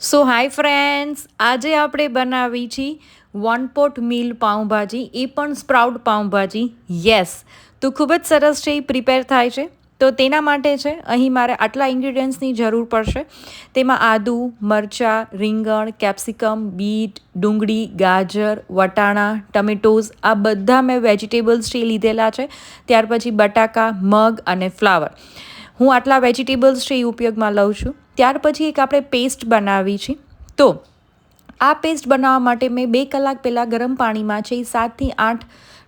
સો hi friends આજે આપણે બનાવી છીએ વન પોટ મીલ પાઉંભાજી, એ પણ સ્પ્રાઉટ પાઉંભાજી. યસ તો ખૂબ જ સરસ છે, એ પ્રિપેર થાય છે. તો તેના માટે છે, અહીં મારે આટલા ઇન્ગ્રીડિયન્ટ્સની જરૂર પડશે. તેમાં આદુ, મરચાં, રીંગણ કેપ્સિકમ બીટ, ડુંગળી, ગાજર, વટાણા ટમેટોઝ આ બધા મેં વેજીટેબલ્સ છે લીધેલા છે. ત્યાર પછી બટાકા, મગ અને ફ્લાવર હું આટલા વેજીટેબલ્સ છે એ ઉપયોગમાં લઉં છું. ત્યાર પછી એક આપણે પેસ્ટ બનાવી છે. તો, આ પેસ્ટ બનાવવા માટે મેં બે કલાક પહેલાં ગરમ પાણીમાં છે એ સાતથી આઠ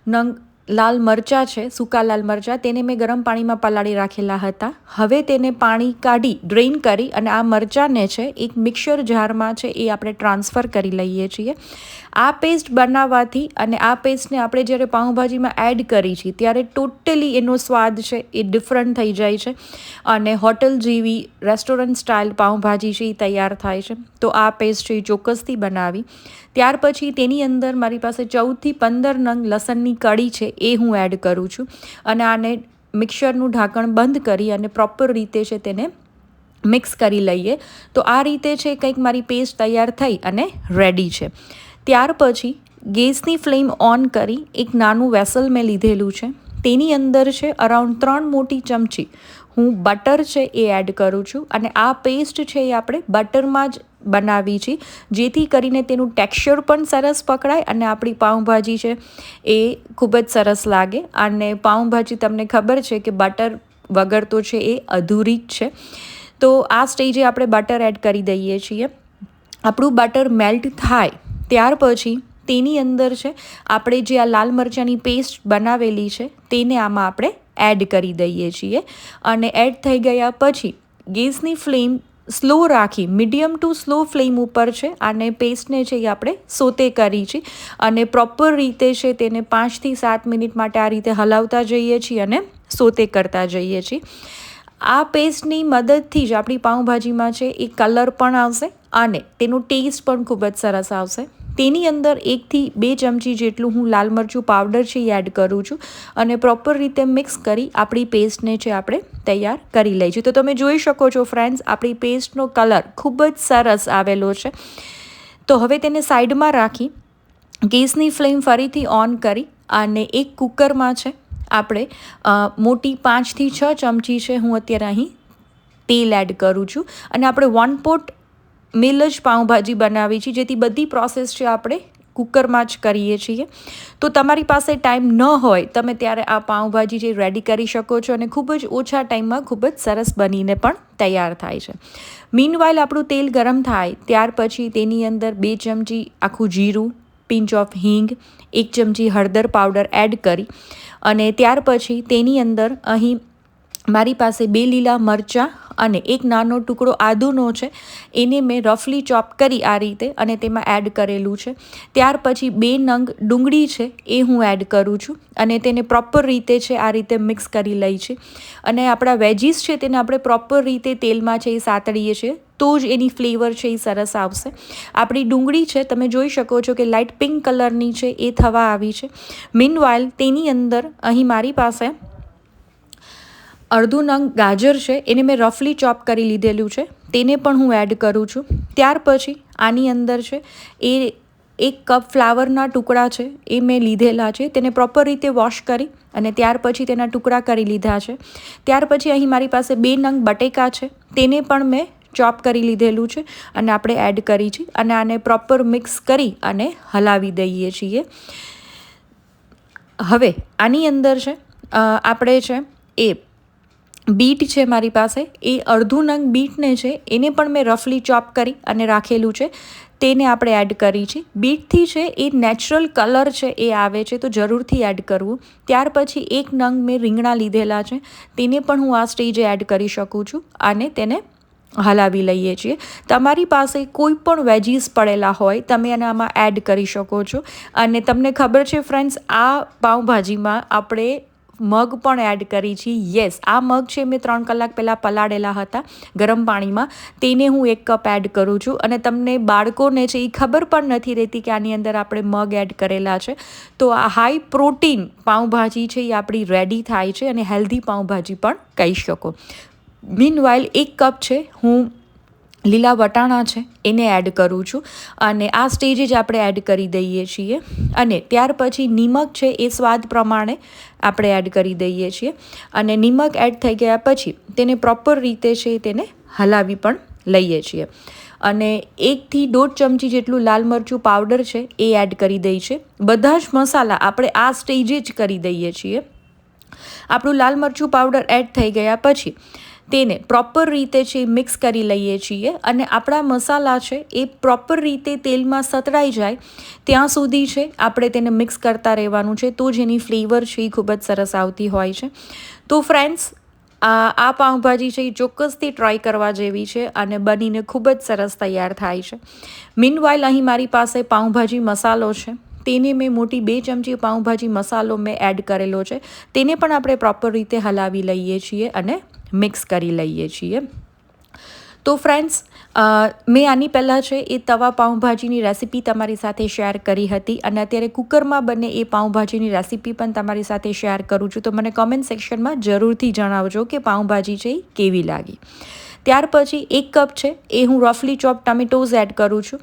નંગ લાલ મરચાં છે, સૂકા લાલ મરચાં, તેને મેં ગરમ પાણીમાં પલાળી રાખેલા હતા. હવે તેને પાણી કાઢી, ડ્રેઇન કરી અને આ મરચાંને છે, એક મિક્સર જારમાં છે, એ આપણે ટ્રાન્સફર કરી લઈએ છીએ. આ પેસ્ટ બનાવવાથી અને આ પેસ્ટને આપણે જ્યારે પાઉંભાજીમાં એડ કરી છીએ, ત્યારે ટોટલી એનો સ્વાદ છે, એ ડિફરન્ટ થઈ જાય છે. અને હોટલ જેવી રેસ્ટોરન્ટ સ્ટાઇલ પાઉંભાજી છે, એ તૈયાર થાય છે. તો આ પેસ્ટ છે, એ ચોક્કસથી બનાવી. ત્યાર પછી તેની અંદર મારી પાસે ચૌદથી પંદર નંગ લસણની કડી છે એ હું એડ કરું છું. અને આને મિક્સરનું ઢાંકણ બંધ કરી અને પ્રોપર રીતે છે તેને મિક્સ કરી લઈએ. તો આ રીતે છે કંઈક મારી પેસ્ટ તૈયાર થઈ અને રેડી છે. ત્યાર પછી ગેસની ફ્લેમ ઓન કરી એક નાનું વેસલ મેં લીધેલું છે. તેની અંદર છે અરાઉન્ડ ત્રણ મોટી ચમચી હું બટર છે એ એડ કરું છું અને આ પેસ્ટ છે એ આપણે બટરમાં જ બનાવી છે, જેથી કરીને તેનું ટેક્સચર પણ સરસ પકડાય અને આપણી પાઉંભાજી છે એ ખૂબ જ સરસ લાગે. અને પાઉંભાજી તમને ખબર છે કે બટર વગર તો છે એ અધૂરી જ છે. તો આ સ્ટેજે આપણે બટર એડ કરી દઈએ છીએ. આપણું બટર મેલ્ટ થાય ત્યાર પછી તેની અંદર છે, આપણે જે આ લાલ મરચાંની પેસ્ટ બનાવેલી છે, તેને આમાં આપણે એડ કરી દઈએ છીએ અને એડ થઈ ગયા પછી ગેસની ફ્લેમ સ્લો રાખી, મીડિયમ ટુ સ્લો ફ્લેમ ઉપર છે અને પેસ્ટને છે એ આપણે સોતે કરી છે અને પ્રોપર રીતે છે તેને પાંચથી સાત મિનિટ માટે આ રીતે હલાવતા જઈએ છીએ અને સોતે કરતા જઈએ છીએ. આ પેસ્ટની મદદથી જ આપણી પાઉંભાજીમાં છે એ કલર પણ આવશે અને તેનો ટેસ્ટ પણ ખૂબ જ સરસ આવશે. તેની અંદર એકથી બે ચમચી જેટલું હું લાલ મરચું પાવડર છે એ એડ કરું છું અને પ્રોપર રીતે મિક્સ કરી આપણી પેસ્ટને છે આપણે તૈયાર કરી લઈશું. તો તમે જોઈ શકો છો ફ્રેન્ડ્સ આપણી પેસ્ટનો કલર ખૂબ જ સરસ આવેલો છે. તો હવે તેને સાઈડમાં રાખી ગેસની ફ્લેમ ફરીથી ઓન કરી અને એક કુકરમાં છે આપણે મોટી પાંચથી છ ચમચી છે હું અત્યારે અહીં તેલ એડ કરું છું. અને આપણે વન પોટ મિલ જ પાઉંભાજી બનાવી છે, જેથી બધી પ્રોસેસ છે આપણે કુકરમાં જ કરીએ છીએ. તો તમારી પાસે ટાઈમ ન હોય, તમે ત્યારે આ પાઉંભાજી જે રેડી કરી શકો છો અને ખૂબ જ ઓછા ટાઈમમાં ખૂબ જ સરસ બનીને પણ તૈયાર થાય છે. મીનવાઇલ આપણું તેલ ગરમ થાય, ત્યાર પછી તેની અંદર બે ચમચી આખું જીરું પિંચ ઓફ હિંગ, એક ચમચી હળદર પાવડર એડ કરી અને ત્યાર પછી તેની અંદર અહીં મારી પાસે બે લીલા મરચાં અને એક નાનો ટુકડો આદુનો છે. એને મેં રફલી ચોપ કરી આ રીતે અને તેમાં એડ કરેલું છે. ત્યાર પછી બે નંગ ડુંગળી છે એ હું એડ કરું છું અને તેને પ્રોપર રીતે છે આ રીતે મિક્સ કરી લઈ છે. અને આપણા વેજીસ છે તેને આપણે પ્રોપર રીતે તેલમાં છે એ સાતળીએ છીએ તો જ એની ફ્લેવર છે એ સરસ આવશે. આપણી ડુંગળી છે તમે જોઈ શકો છો કે લાઇટ પિંક કલરની છે એ થવા આવી છે. મીનવાઇલ તેની અંદર અહીં મારી પાસે અડધું નંગ ગાજર છે, એને મેં રફલી ચોપ કરી લીધેલું છે. તેને પણ હું એડ કરું છું. ત્યાર પછી આની અંદર છે, એ એક કપ ફ્લાવરના ટુકડા છે, એ મેં લીધેલા છે. તેને પ્રોપર રીતે વોશ કરી અને ત્યાર પછી તેના ટુકડા કરી લીધા છે. ત્યાર પછી અહીં મારી પાસે બે નંગ બટેકા છે. તેને પણ મેં ચોપ કરી લીધેલું છે અને આપણે એડ કરી છે અને આને પ્રોપર મિક્સ કરી અને હલાવી દઈએ છીએ. હવે આની અંદર છે આપણે છે, એ બીટ છે મારી પાસે, એ અડધું નંગ બીટને છે, એને પણ મેં રફલી ચોપ કરી અને રાખેલું છે. તેને આપણે એડ કરી છે. બીટથી છે, એ નેચરલ કલર છે, એ આવે છે, તો જરૂરથી એડ કરવું. ત્યાર પછી એક નંગ મેં રીંગણા લીધેલા છે, તેને પણ હું આ સ્ટેજે એડ કરી શકું છું અને તેને હલાવી લઈએ છીએ. તમારી પાસે કોઈ પણ વેજીસ પડેલા હોય, તમે એને આમાં એડ કરી શકો છો. અને તમને ખબર છે ફ્રેન્ડ્સ આ પાઉંભાજીમાં આપણે મગ પણ એડ કરી છે. યસ આ મગ છે મેં ત્રણ કલાક પહેલાં પલાળેલા હતા ગરમ પાણીમાં. તેને હું એક કપ એડ કરું છું. અને તમને બાળકોને છે એ ખબર પણ નથી રહેતી કે આની અંદર આપણે મગ એડ કરેલા છે. તો આ હાઈ પ્રોટીન પાઉંભાજી છે એ આપણી રેડી થાય છે અને હેલ્ધી પાઉંભાજી પણ કહી શકો. મીન વાઇલ એક કપ છે હું લીલા વટાણા છે, એને એડ કરું છું. અને આ સ્ટેજે જ આપણે એડ કરી દઈએ છીએ. અને ત્યાર પછી નિમક છે, એ સ્વાદ પ્રમાણે આપણે એડ કરી દઈએ છીએ. અને નિમક એડ થઈ ગયા પછી તેને પ્રોપર રીતે છે, તેને હલાવી પણ લઈએ છીએ. અને એકથી દોઢ ચમચી જેટલું લાલ મરચું પાવડર છે, એ એડ કરી દઈ છે. બધા જ મસાલા આપણે આ સ્ટેજે જ કરી દઈએ છીએ. આપણું લાલ મરચું પાવડર એડ થઈ ગયા પછી તેને પ્રોપર રીતે છે મિક્સ કરી લઈએ છીએ અને આપણા મસાલા છે એ પ્રોપર રીતે તેલમાં સતરાઈ જાય ત્યાં સુધી છે આપણે તેને મિક્સ કરતા રહેવાનું છે. તો જેની ફ્લેવર છે એ ખૂબ જ સરસ આવતી હોય છે. તો ફ્રેન્ડ્સ આ આ પાઉંભાજી છે એ ચોક્કસથી ટ્રાય કરવા જેવી છે અને બનીને ખૂબ જ સરસ તૈયાર થાય છે. મીનવાઇલ અહીં મારી પાસે પાઉંભાજી મસાલો છે. તેને મેં મોટી બે ચમચી પાઉંભાજી મસાલો મેં એડ કરેલો છે. તેને પણ આપણે પ્રોપર રીતે હલાવી લઈએ છીએ અને મિક્સ કરી લઈએ છીએ. તો ફ્રેન્ડ્સ મેં આની પહેલાં છે એ તવા પાઉંભાજીની રેસીપી તમારી સાથે શેર કરી હતી અને અત્યારે કુકરમાં બને એ પાઉંભાજીની રેસીપી પણ તમારી સાથે શેર કરું છું. તો મને કોમેન્ટ સેક્શનમાં જરૂરથી જણાવજો કે પાઉંભાજી છે એ કેવી લાગી. ત્યાર પછી એક કપ છે, એ હું રફલી ચોપ ટમેટોઝ એડ કરું છું.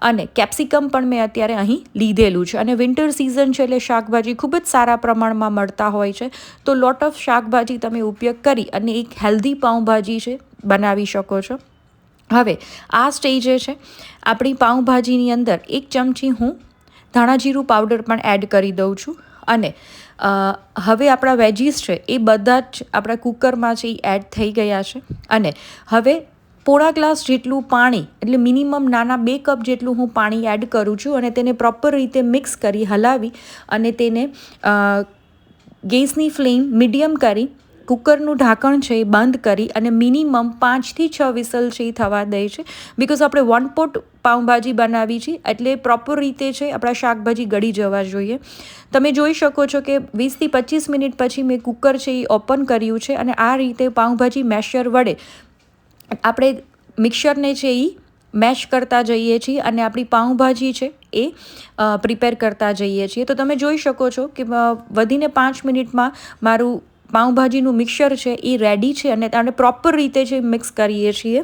અને કેપ્સિકમ પણ મેં અત્યારે અહીં લીધેલું છે. અને વિન્ટર સિઝન છે એટલે શાકભાજી ખૂબ જ સારા પ્રમાણમાં મળતા હોય છે. તો લોટ ઓફ શાકભાજી તમે ઉપયોગ કરી અને એક હેલ્ધી પાઉંભાજી છે, બનાવી શકો છો. હવે આ સ્ટેજે છે. આપણી પાઉંભાજીની અંદર એક ચમચી હું ધાણા જીરું પાવડર પણ એડ કરી દઉં છું. અને હવે આપણા વેજીસ છે, એ બધા જ આપણા કુકરમાં છે, એ એડ થઈ ગયા છે. અને હવે પોળા ગ્લાસ જેટલું પાણી, એટલે મિનિમમ નાના બે કપ જેટલું હું પાણી એડ કરું છું અને તેને પ્રોપર રીતે મિક્સ કરી હલાવી અને તેને ગેસની ફ્લેમ મીડિયમ કરી, કુકરનું ઢાંકણ છે એ બંધ કરી અને મિનિમમ પાંચથી છ વિસલ છે એ થવા દે છે. બિકોઝ આપણે વન પોટ પાઉંભાજી બનાવી છે. એટલે પ્રોપર રીતે છે આપણા શાકભાજી ગળી જવા જોઈએ. તમે જોઈ શકો છો કે વીસથી પચીસ મિનિટ પછી મેં કુકર છે એ ઓપન કર્યું છે અને આ રીતે પાઉંભાજી મેશર વડે આપણે મિક્સરને છે એ મેશ કરતા જઈએ છીએ અને આપણી પાઉંભાજી છે એ પ્રિપેર કરતા જઈએ છીએ. તો તમે જોઈ શકો છો કે વધીને પાંચ મિનિટમાં મારું પાઉંભાજીનું મિક્સર છે એ રેડી છે અને આપણે પ્રોપર રીતે છે મિક્સ કરીએ છીએ.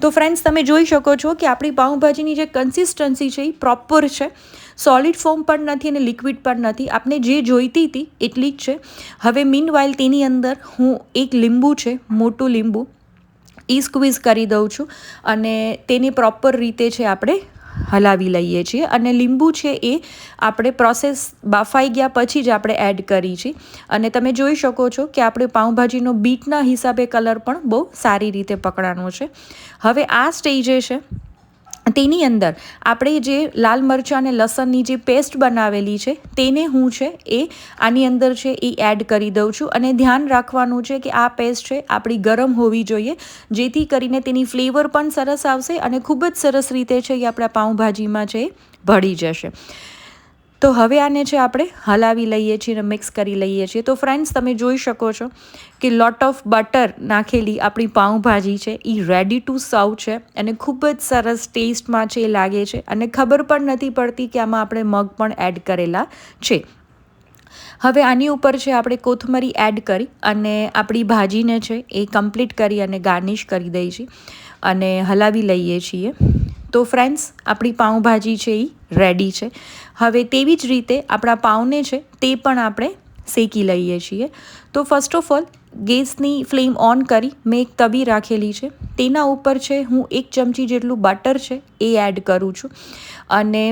તો ફ્રેન્ડ્સ તમે જોઈ શકો છો કે આપણી પાઉંભાજીની જે કન્સિસ્ટન્સી છે એ પ્રોપર છે. સોલિડ ફોર્મ પણ નથી અને લિક્વિડ પણ નથી. આપણે જે જોઈતી હતી એટલી જ છે. હવે મીન વાઇલ તેની અંદર હું એક લીંબુ છે, મોટું લીંબુ, ઈ સ્ક્વીઝ કરી દઉં છું અને તેની પ્રોપર રીતે છે આપણે હલાવી લઈએ છીએ અને લીંબુ છે એ આપણે પ્રોસેસ બાફાઈ ગયા પછી જ આપણે એડ કરી છે. અને તમે જોઈ શકો છો કે આપણે પાઉંભાજીનો બીટના હિસાબે કલર પણ બહુ સારી રીતે પકડાનો છે. હવે આ સ્ટેજે છે. તેની અંદર આપણે જે લાલ મરચાં અને લસણની જે પેસ્ટ બનાવેલી છે, તેને હું છે એ આની અંદર છે એ એડ કરી દઉં છું. અને ધ્યાન રાખવાનું છે કે આ પેસ્ટ છે આપણી ગરમ હોવી જોઈએ, જેથી કરીને તેની ફ્લેવર પણ સરસ આવશે અને ખૂબ જ સરસ રીતે છે એ આપણા પાઉંભાજીમાં છે ભળી જશે. તો હવે આને છે આપણે હલાવી લઈએ છીએ અને મિક્સ કરી લઈએ છીએ, તો ફ્રેન્ડ્સ તમે જોઈ શકો છો કે લોટ ઓફ બટર નાખેલી આપણી પાઉંભાજી છે એ રેડી ટુ સર્વ છે અને ખૂબ જ સરસ ટેસ્ટમાં છે એ લાગે છે અને ખબર પણ નથી પડતી કે આમાં આપણે મગ પણ એડ કરેલા છે. હવે આની ઉપર છે આપણે કોથમરી એડ કરી અને આપણી ભાજીને છે એ કમ્પ્લીટ કરી અને ગાર્નિશ કરી દઈએ છીએ અને હલાવી લઈએ છીએ. તો ફ્રેન્ડ્સ આપણી પાઉંભાજી છે એ રેડી છે. હવે તેવી જ રીતે આપણા પાઉંને છે તે પણ આપણે શેકી લઈએ છીએ. તો ફર્સ્ટ ઓફ ઓલ ગેસની ફ્લેમ ઓન કરી મેં એક તવી રાખેલી છે. તેના ઉપર છે હું એક ચમચી જેટલું બટર છે એ એડ કરું છું. અને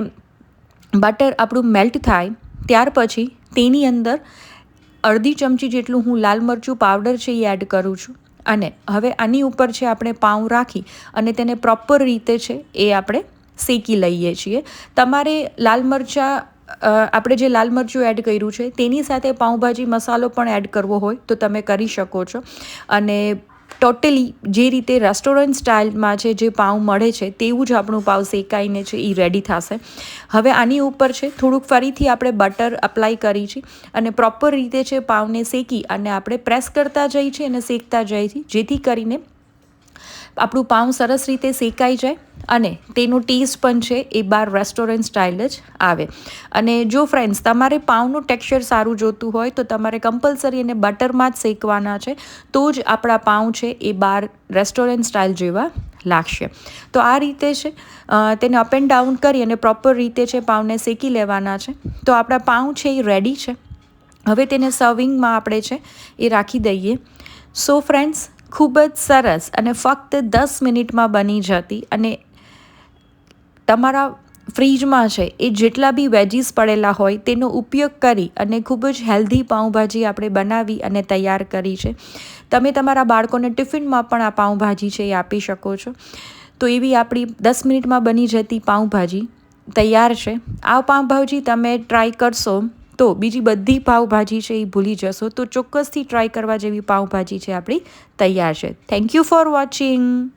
બટર આપણું મેલ્ટ થાય ત્યાર પછી તેની અંદર અડધી ચમચી જેટલું હું લાલ મરચું પાવડર છે એ એડ કરું છું. અને હવે આની ઉપર છે આપણે પાઉં રાખી અને તેને પ્રોપર રીતે છે એ આપણે શેકી લઈએ છીએ. તમારે લાલ મરચાં આપણે જે લાલ મરચું એડ કર્યું છે તેની સાથે પાઉંભાજી મસાલો પણ એડ કરવો હોય તો તમે કરી શકો છો. અને ટોટલી જે રીતે રેસ્ટોરન્ટ સ્ટાઇલમાં છે, જે પાઉં મળે છે, તેવું જ આપણું પાઉં શેકાઈને છે એ રેડી થશે. હવે આની ઉપર છે, થોડુંક ફરીથી આપણે બટર અપ્લાય કરી છે અને પ્રોપર રીતે છે પાઉંને શેકી અને આપણે પ્રેસ કરતા જઈએ છીએ અને શેકતા જઈએ છીએ, જેથી કરીને આપણું પાઉં સરસ રીતે શેકાઈ જાય. અને તેનો ટેસ્ટ પણ છે, એ બાર રેસ્ટોરન્ટ સ્ટાઇલ જ આવે. અને જો ફ્રેન્ડ્સ તમારે પાઉંનું ટેક્સચર સારું જોતું હોય, તો તમારે કમ્પલસરી એને બટરમાં જ શેકવાના છે, તો જ આપણા પાઉં છે, એ બાર રેસ્ટોરન્ટ સ્ટાઇલ જેવા લાગશે. તો આ રીતે છે તેને અપ એન્ડ ડાઉન કરી અને પ્રોપર રીતે છે, પાઉંને શેકી લેવાના છે. તો આપણા પાઉં છે, એ રેડી છે. હવે તેને સર્વિંગમાં આપણે છે, એ રાખી દઈએ. સો ફ્રેન્ડ્સ ખૂબ જ સરસ અને ફક્ત દસ મિનિટમાં બની જતી અને તમારા ફ્રીજમાં છે, એ જેટલા બી વેજીસ પડેલા હોય, તેનો ઉપયોગ કરી અને ખૂબ જ હેલ્ધી પાઉંભાજી આપણે બનાવી અને તૈયાર કરી છે. તમે તમારા બાળકોને ટિફિનમાં પણ આ પાઉંભાજી છે એ આપી શકો છો. તો એવી આપણી દસ મિનિટમાં બની જતી પાઉંભાજી તૈયાર છે. આ પાઉંભાજી તમે ટ્રાય કરશો તો બીજી બધી પાઉંભાજી છે એ ભૂલી જશો. તો ચોક્કસથી ટ્રાય કરવા જેવી પાઉંભાજી છે આપણી તૈયાર છે. Thank you for watching